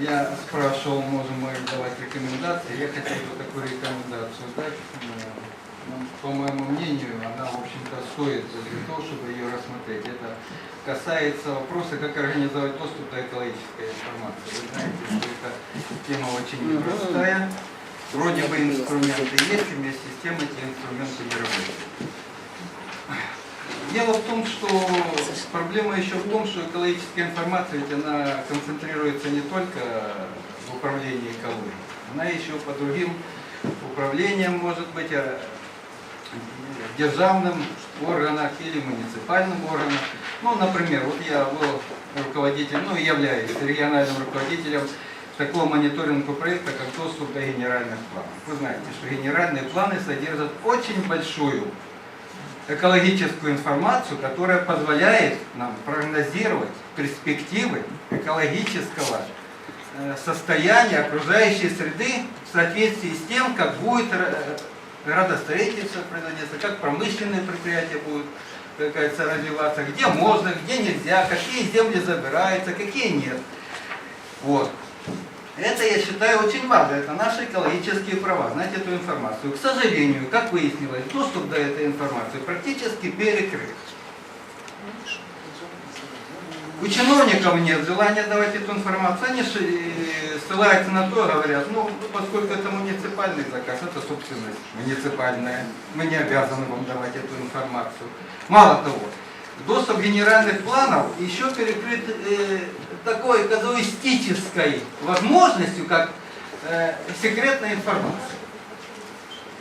я спрашивал, можем мы давать рекомендации. Я хотел бы такую рекомендацию дать. Э, ну, по моему мнению, она, в общем-то, стоит для того, чтобы ее рассмотреть. Это касается вопроса, как организовать доступ до экологической информации. Вы знаете, что эта тема очень непростая. Вроде бы инструменты есть, вместе с тем эти инструменты не работают. Дело в том, что проблема еще в том, что экологическая информация ведь она концентрируется не только в управлении экологией, она еще по другим управлениям может быть, а в державным органах или муниципальным органах. Ну, например, вот я был руководителем, ну, и являюсь региональным руководителем такого мониторинга проекта, как доступ до генеральных планов. Вы знаете, что генеральные планы содержат очень большую экологическую информацию, которая позволяет нам прогнозировать перспективы экологического э, состояния окружающей среды в соответствии с тем, как будет э, градостроительство производиться, как промышленные предприятия будут как говорится, развиваться, где можно, где нельзя, какие земли забираются, какие нет. Вот. Это, я считаю, очень важно. Это наши экологические права, знать эту информацию. К сожалению, как выяснилось, доступ до этой информации практически перекрыт. У чиновников нет желания давать эту информацию. Они э, ссылаются на то, говорят, ну, поскольку это муниципальный заказ, это собственность муниципальная, мы не обязаны вам давать эту информацию. Мало того, доступ генеральных планов еще перекрыт э, такой казуистической возможностью, как э, секретная информация.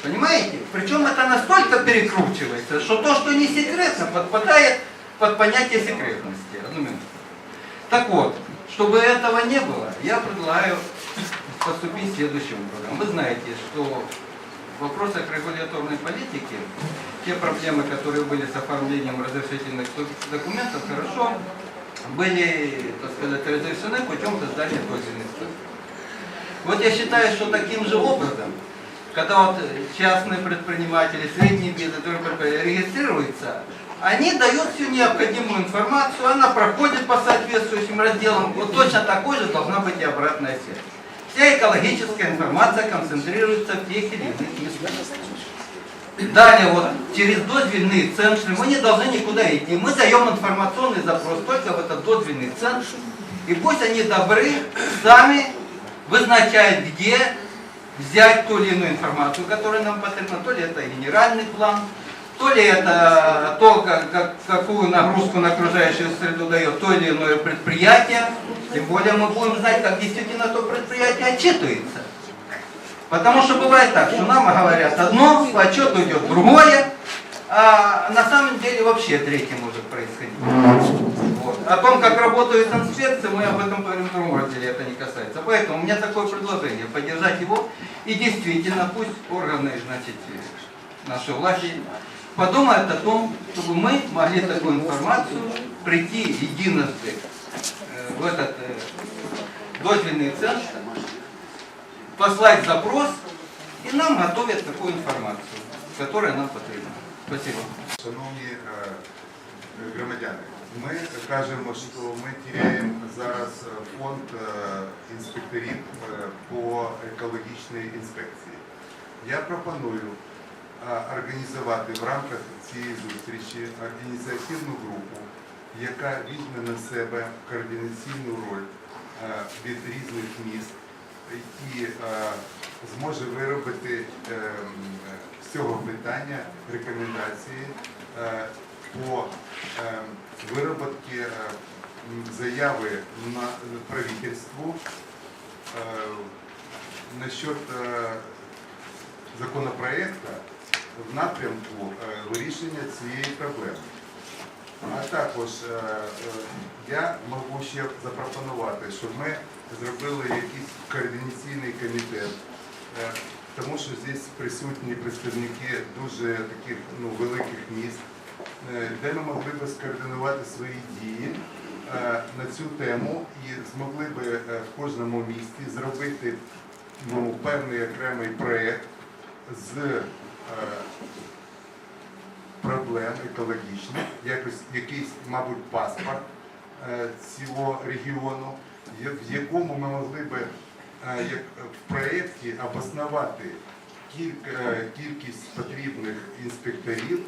Понимаете? Причем это настолько перекручивается, что то, что не секретно, подпадает под понятие секретности. Одну минуту. Так вот, чтобы этого не было, я предлагаю поступить следующим образом. Вы знаете, что в вопросах регуляторной политики те проблемы, которые были с оформлением разрешительных документов, хорошо были, так сказать, разрешены путем создания списков. Вот я считаю, что таким же образом, когда вот частные предприниматели, средние бизнес регистрируются, они дают всю необходимую информацию, она проходит по соответствующим разделам. Вот точно такой же должна быть и обратная связь. Вся экологическая информация концентрируется в тех или иных местах. Далее, вот через дозвельные центры мы не должны никуда идти. Мы даем информационный запрос только в этот дозвельный центр. И пусть они добры, сами вызначают, где взять ту или иную информацию, которая нам потребна. То ли это генеральный план, то ли это то, как, как- какую нагрузку на окружающую среду дает то или иное предприятие. Тем более мы будем знать, как действительно то предприятие отчитывается. Потому что бывает так, что нам говорят одно, по отчету идет другое, а на самом деле вообще третье может происходить. Вот. О том, как работают инспекции, мы об этом поговорим в другом разделе, это не касается. Поэтому у меня такое предложение, поддержать его, и действительно пусть органы, значит, нашей власти подумают о том, чтобы мы могли такую информацию прийти единожды э, в этот э, дозвельный центр, послать запрос, и нам готовят такую информацию, которая нам потрібна. Спасибо. Шановні е, громадяни, ми кажемо, що ми тіряємо зараз е, фонд е, інспекторів е, по екологічній інспекції. Я пропоную е, Організувати в рамках цієї зустрічі ініціативну групу, яка візьме на себе координаційну роль від різних міст і зможе виробити е, з цього питання рекомендації по е, вироботці е, заяви на правительству насчет законопроекту в напрямку е, вирішення цієї проблеми. А також е, е, я можу ще запропонувати, щоб ми зробили якийсь координаційний комітет, тому що здесь присутні представники дуже таких ну, великих міст, де ми могли би скоординувати свої дії на цю тему і змогли е, в кожному місті зробити ну, певний окремий проєкт з проблем екологічних, якось якийсь, мабуть, паспорт е, цього регіону, в якому ми могли би е, як в проєкті обоснувати кіль- е, кількість потрібних інспекторів